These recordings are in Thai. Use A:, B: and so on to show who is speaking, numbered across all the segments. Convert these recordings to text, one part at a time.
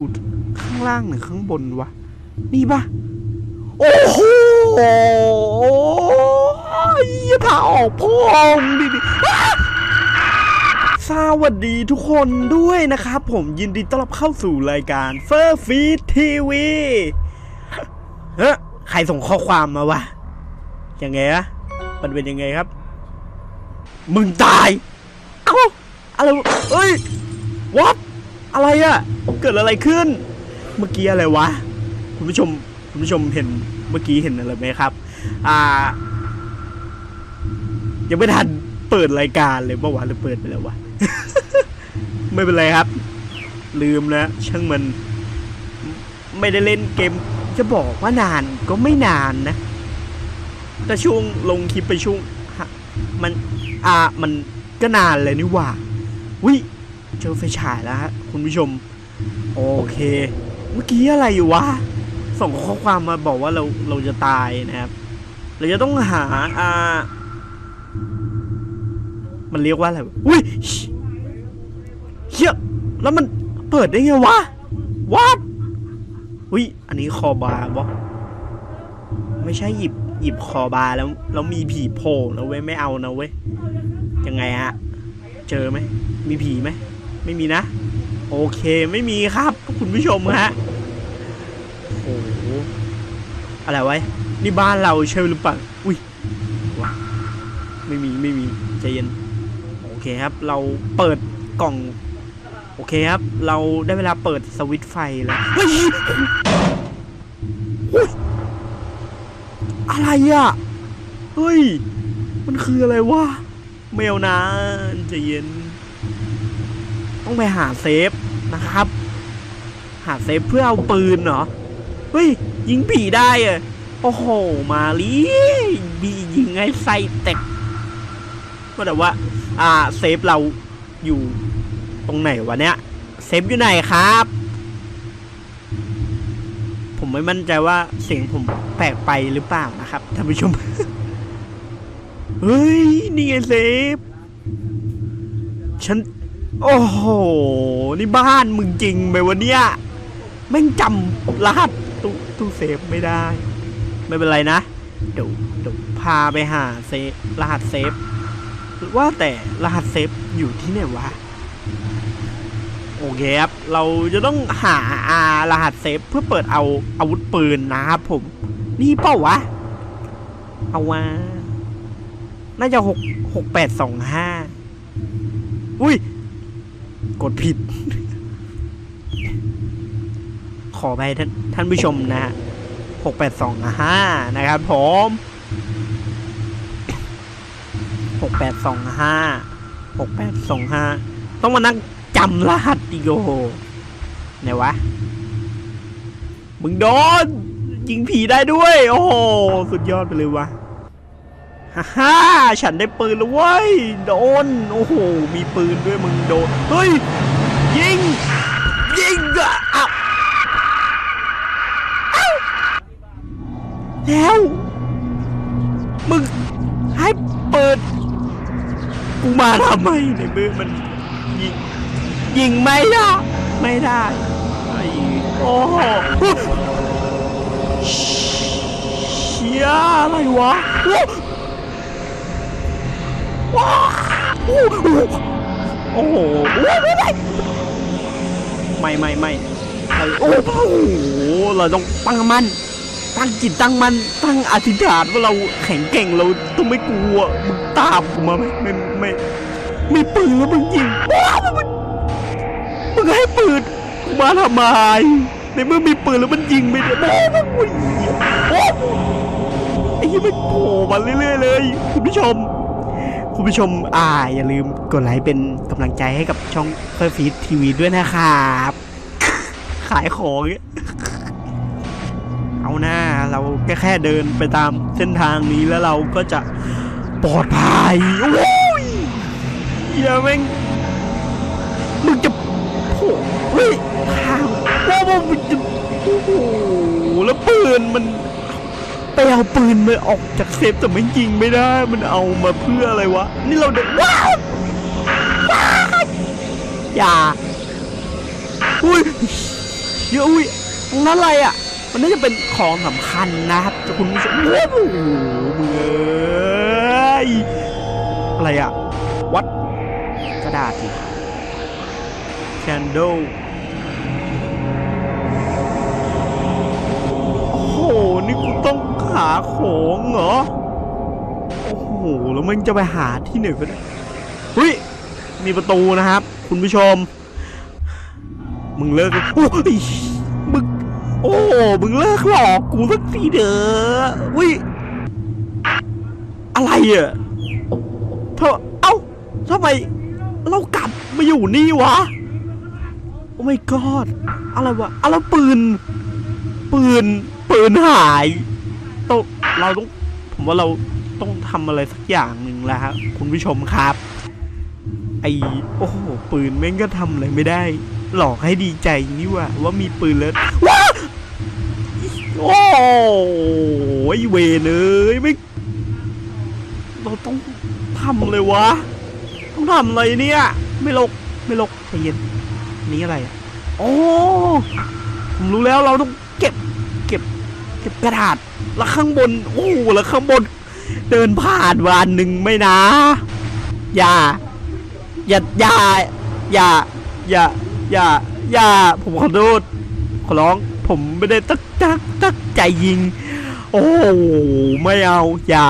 A: กูข้างล่างหรือข้างบนวะ นี่ปะโอ้โหยถ้าออกพองดิดิสวัสดีทุกคนด้วยนะครับ ผมยินดีต้อนรับเข้าสู่รายการเฟอร์ฟีทีวีเฮ้ใครส่งข้อความมาวะ ยังไงอะมันเป็นยังไงครับ มึงตาย เอ้า อะไรเอ้ย อะไรอะเกิดอะไรขึ้น เมื่อกี้อะไรวะ คุณผู้ชม คุณผู้ชมเห็นเมื่อกี้เห็นอะไรไหมครับ อ่า ยังไม่ทันเปิดรายการเลยเมื่อวานหรือเปิดไปแล้ววะ ไม่เป็นไรครับ ลืมนะ ช่างมัน ไม่ได้เล่นเกม จะบอกว่านานก็ไม่นานนะ แต่ช่วงลงคลิปไปช่วงมัน อ่า มันก็นานเลยนี่ว่าวิ เจอไฟฉายแล้วฮะคุณผู้ชม โอเค เมื่อกี้อะไรอยู่วะ ส่งข้อความมาบอกว่าเราเราจะตายนะครับ เราจะต้องหาอ่า มันเรียกว่าอะไรอุ้ยเฮียแล้วมันเปิดได้ไงวะวัดอุ้ยอันนี้คอบาร์บอไม่ใช่หยิบหยิบคอบาร์แล้วแล้วมีผีโผล่นะเว้ยไม่เอานะเว้ยยังไงฮะ เจอไหมมีผีไหม ไม่มีนะ โอเคไม่มีครับ คุณผู้ชมฮะโอ้โหอะไรไว้ นี่บ้านเราใช่หรือเปล่าอุ้ยวะไม่มีไม่มีใจเย็นโอเคครับ เราเปิดกล่อง โอเคครับ เราได้เวลาเปิดสวิตช์ไฟแล้วเฮ้ยอุ๊ยอะไรอะ เฮ้ย มันคืออะไรวะแมวนะใจเย็น ต้องไปหาเซฟนะครับ หาเซฟเพื่อเอาปืนเหรอ เฮ้ย ยิงผีได้อะโอ้โห มาลีบียิงให้ไส้แตกก็แต่ว่า อ่า เซฟเราอยู่ตรงไหนวะเนี้ย เซฟอยู่ไหนครับ ผมไม่มั่นใจว่าเสียงผมแปลกไปหรือเปล่านะครับท่านผู้ชม เฮ้ย นี่ไงเซฟ ฉัน โอ้โห นี่บ้านมึงจริงไหมวะเนี่ยแม่งจำรหัสตู้ตู้เซฟไม่ได้ ไม่เป็นไรนะ เดี๋ยวเดี๋ยวพาไปหาเซฟรหัสเซฟว่าแต่รหัสเซฟอยู่ที่ไหนวะ โอเคครับ เราจะต้องหาอารหัสเซฟเพื่อเปิดเอาอาวุธปืนนะครับผม นี่เปล่าวะ เอาว่าน่าจะหกหกแปดสองห้าอุ้ย กดผิด ขอไปท่านท่านผู้ชมนะฮะหกแปดสองห้านะครับผมหกแปดสองห้าหกแปดสองห้าต้องมานั่งจำรหัสอีกโอ้โหไหนวะ มึงโดนยิงผีได้ด้วย โอ้โห สุดยอดไปเลยวะ ฮ่าฮ่าฉันได้ปืนแล้วเว้ย โดน โอ้โห มีปืนด้วยมึงโดน เฮ้ย ยิง ยิงอะเอ้าแล้ว มึงให้เปิด กูมาทำไมในมือมันยิง ยิงไม่ได้ ไม่ได้ไอ้โอ้โหเชี่ยอะไรวะ ว้าวโอ้โหไม่ไม่ไม่โอ้โหเราต้องตั้งมันตั้งจิตตั้งมันตั้งอธิษฐานว่าเราแข็งเก่งเราต้องไม่กลัวมึงตามกูมาไหมไม่ไม่ไม่ปืนแล้วมึงยิงว้าวมึงมึงให้ปืนมาทำไมในเมื่อมีปืนแล้วมันยิงไม่ได้โอ้โหโอ้โหไอ้ยี่มันโผล่มาเรื่อยๆเลยคุณผู้ชม คุณผู้ชมอ่าอย่าลืมกดไลค์เป็นกำลังใจให้กับช่องเฟอร์ฟีดทีวีด้วยนะครับ ขายของ เอาหน้าเราแค่แค่เดินไปตามเส้นทางนี้แล้วเราก็จะปลอดภัยโอ้ยอย่าแม่งมึงจะโอ้เฮ้ยทางโอ้โหมันจะโอ้โหแล้วปืนมัน ไปเอาปืนมาออกจากเซฟแต่มันยิงไม่ได้ มันเอามาเพื่ออะไรวะ นี่เราเดินว้าวว้าวอย่า อุ้ยชื่ออุ้ยตรงนั้นอะไรอะ มันน่าจะเป็นของสำคัญนะครับคุณผู้ชมโอ้โหมึงเอ้ยอะไรอะ วัดกระดาษดิ candle โอ้โห นี่กูต้อง หาของเหรอ โอ้โห แล้วมันจะไปหาที่ไหนไปได้เฮ้ย มีประตูนะครับ คุณผู้ชม มึงเลิกโอ้ยมึง โอ้ มึงเลิกหลอกกูสักทีเด้ออุ้ย อะไรอะเธอเอ้าทำไมเรากลับมาอยู่นี่วะ โอ้ my god อะไรวะอะไรปืน ปืน ปืนหาย ต้องเราต้องผมว่าเราต้องทำอะไรสักอย่างหนึ่งแล้วครับคุณผู้ชมครับ ไอโอ้โหปืนแม่งก็ทำอะไรไม่ได้ หลอกให้ดีใจนี่ว่าว่ามีปืนแล้วว้าโอ้ยเวเอ้ยไม่เราต้องทำเลยวะ ต้องทำอะไรเนี่ย ไม่ลกไม่ลกใจเย็นนี่อะไรอะโอ้ผมรู้แล้วเราต้องเก็บ ก็บกระดาษ แล้วข้างบนโอ้แล้วข้างบน เดินผ่านวันหนึ่งไม่นะ อย่า อย่า อย่า อย่า อย่า อย่า อย่า ผมขอโทษขอร้อง ผมไม่ได้ตั้งตั้งตั้งใจยิง โอ้ ไม่เอา อย่า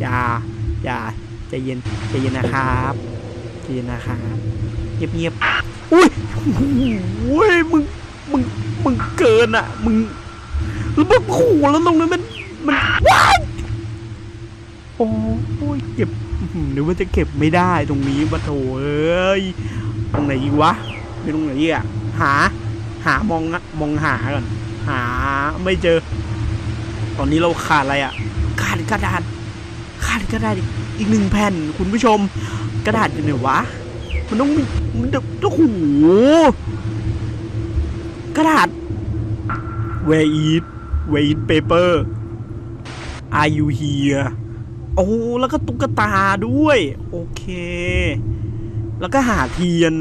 A: อย่า อย่า ใจเย็น ใจเย็นนะครับใจเย็นนะครับ เงียบเงียบๆอุ้ยโอ้ยมึง มึง มึงเกินอะ มึง แล้วมันขู่แล้วตรงนั้นมันมันว้ายโอ้ยเก็บอื้อหือนึกว่าจะเก็บไม่ได้ตรงนี้ปะโถเอ้ยตรงไหนอีกวะไม่ตรงไหนอีกอะหา หามองะมองหาก่อนหาไม่เจอ ตอนนี้เราขาดอะไรอะขาดกระดาษขาดกระดาษอีกหนึ่งแผ่นคุณผู้ชม กระดาษอยู่ไหนวะมันต้องมีมันจะโอ้โหกระดาษ Where is Where is paper Are you here โอ้แล้วก็ตุ๊กตาด้วย โอเค แล้วก็หาเทียน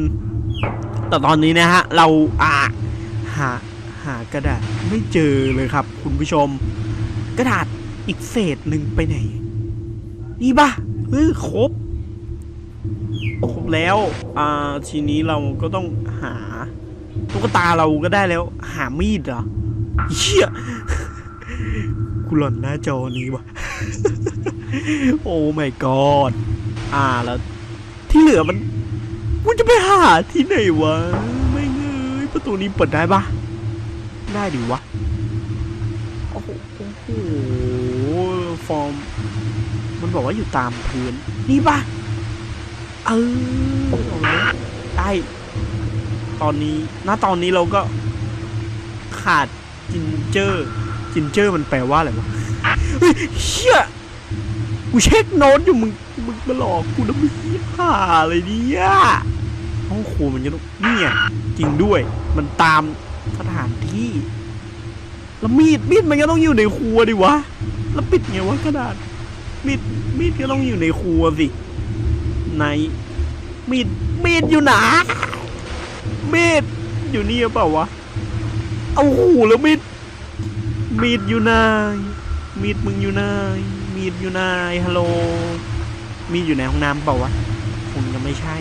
A: แต่ตอนนี้นะฮะ เราอ่าหาหากระดาษไม่เจอเลยครับ คุณผู้ชม กระดาษอีกเศษหนึ่งไปไหน นี่ปะเฮ้ยครบครบแล้วอ่าทีนี้เราก็ต้องหาตุ๊กตาเราก็ได้แล้ว หามีดเหรอเชี่ย กูหล่อนหน้าจอนี้วะโอ้ my god อ่าแล้ว ที่เหลือมันกูจะไปหาที่ไหนวะ ไม่เงยประตูนี้เปิดได้ปะได้ดิวะ โอ้โหโอ้โหฟอร์ม มันบอกว่าอยู่ตามพื้น นี่ปะเออเอาเลยได้ ตอนนี้ ณ ตอนนี้เราก็ขาดจินเจอร์ จินเจอร์มันแปลว่าอะไรวะเฮ้ยเชี่ยกูเช็คโน้ตอยู่มึงมึงมาหลอกกูนะมึงห่าอะไรเนี่ยห้องครัวมันจะต้องเนี่ยจริงด้วย มันตามสถานที่แล้วมีดมีดมันก็ต้องอยู่ในครัวดิวะ แล้วปิดไงวะกระดาษมีดมีดก็ต้องอยู่ในครัวสิในมีดมีดอยู่ไหนมีดอยู่นี่เปล่าวะ เอาหูแล้วมีด มีดอยู่ไหนมีดมึงอยู่ไหนมีดอยู่ไหนฮัลโหลมีดอยู่ในห้องน้ำเปล่าวะคงจะไม่ใช่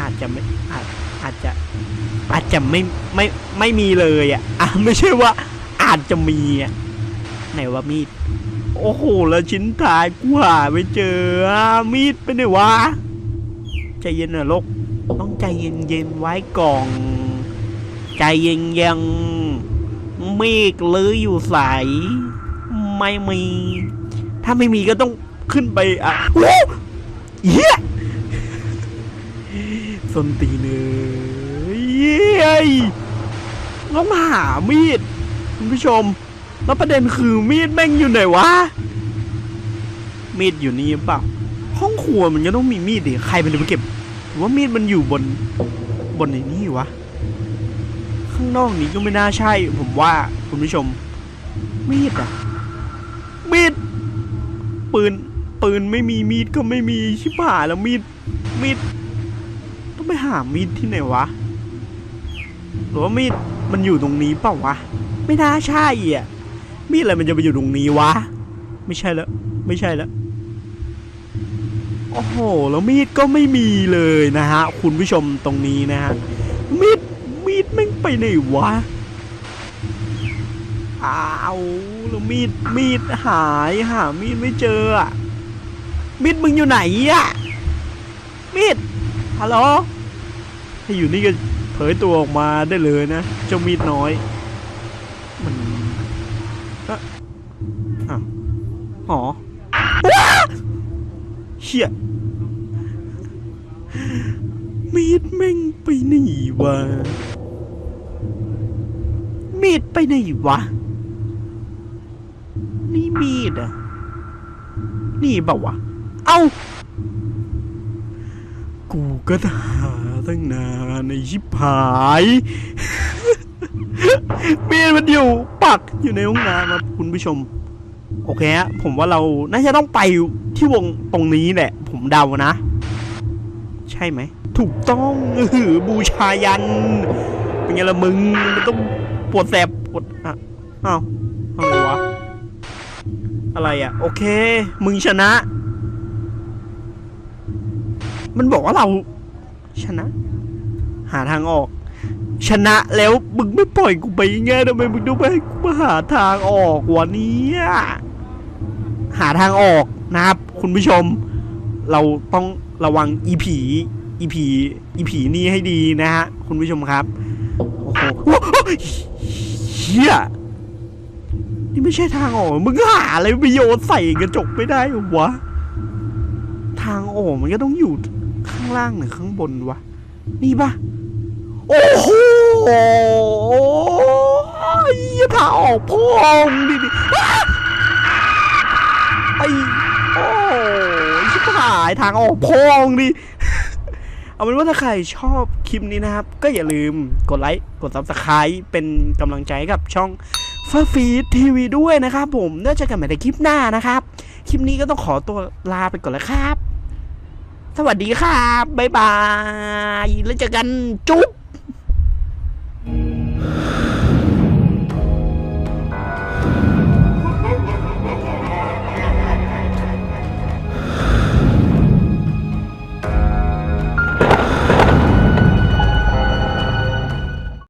A: อาจจะไม่อาจอาจจะ อาจจะไม่ไม่ไม่มีเลยอะอะไม่ใช่ว่า อาจจะมีอะไหนว่ามีด โอ้โหแล้วชิ้นท้ายกูหาไม่เจออะมีดไปไหนวะใจเย็นนะลูกต้องใจเย็นๆไว้ก่อนใจเย็นยัง เมฆเลยอยู่ใส ไม่มี ถ้าไม่มีก็ต้องขึ้นไปอะโอ้เหี้ยส้นตีนเนยเย้ยต้องหามีด คุณผู้ชม แล้วประเด็นคือมีดแม่งอยู่ไหนวะ มีดอยู่นี่หรือเปล่า ห้องครัวมันก็ต้องมีมีดดิ ใครมันจะไปเก็บ ว่ามีดมันอยู่บน บนในนี่วะ ข้างนอกนี้ก็ไม่น่าใช่ ผมว่าคุณผู้ชม มีดอะมีด ปืน ปืนไม่มีมีดก็ไม่มีชิบหายแล้วมีด มีด ต้องไปหามีดที่ไหนวะ หรือว่ามีดมันอยู่ตรงนี้เปล่าวะ ไม่น่าใช่อะ มีดอะไรมันจะไปอยู่ตรงนี้วะ ไม่ใช่แล้ว ไม่ใช่แล้วโอ้โห แล้วมีดก็ไม่มีเลยนะฮะ คุณผู้ชมตรงนี้นะฮะ มีด ไปไหนวะอ้าวแล้วมีดมีดหายหามีดไม่เจออะมีดมึงอยู่ไหนอะมีดฮัลโหลถ้าอยู่นี่ก็เผยตัวออกมาได้เลยนะเจ้ามีดน้อย มันอะอ้าวหอว้าเชี่ยมีดแม่งไปไหนวะ มีดไปไหนวะ นี่มีดอะนี่เปล่าวะ เอ้า กูก็หาตั้งนานในชิบหาย มีดมันอยู่ปักอยู่ในห้องน้ำครับคุณผู้ชม โอเคฮะผมว่าเราน่าจะต้องไปที่วงตรงนี้แหละ ผมเดานะ ใช่ไหม ถูกต้องเออบูชายัน เป็นไงละมึงมันต้อง ปวดแสบปวดอะอ้าวอะไรวะ อะไรอะ โอเค มึงชนะ มันบอกว่าเรา ชนะ หาทางออก ชนะแล้วมึงไม่ปล่อยกูไปง่ายๆทำไมมึงต้องไปให้กูมาหาทางออกวะเนี่ยหาทางออกนะครับ คุณผู้ชม เราต้องระวังอีผีอีผีอีผีนี่ให้ดีนะฮะ คุณผู้ชมครับ โอ้โห เฮียนี่ไม่ใช่ทางออก มึงหาอะไรไปโยนใส่กระจกไม่ได้วะ ทางออกมันก็ต้องอยู่ข้างล่างหรือข้างบนวะ นี่ปะโอ้โหยทางออกพองดิดิไอโอ้ยชิบหายทางออกพองดิ เอาเป็นว่าถ้าใครชอบ ลิปนี้นะครับ ก็อย่าลืมกดไลค์ กด subscribe เป็นกำลังใจกับช่องฟ้าฟีดทีวีด้วยนะครับผมแล้วเจอกันใหม่ในคลิปหน้านะครับ คลิปนี้ก็ต้องขอตัวลาไปก่อนแล้วครับ สวัสดีครับ บ๊ายบาย แล้วเจอกันจุ๊บ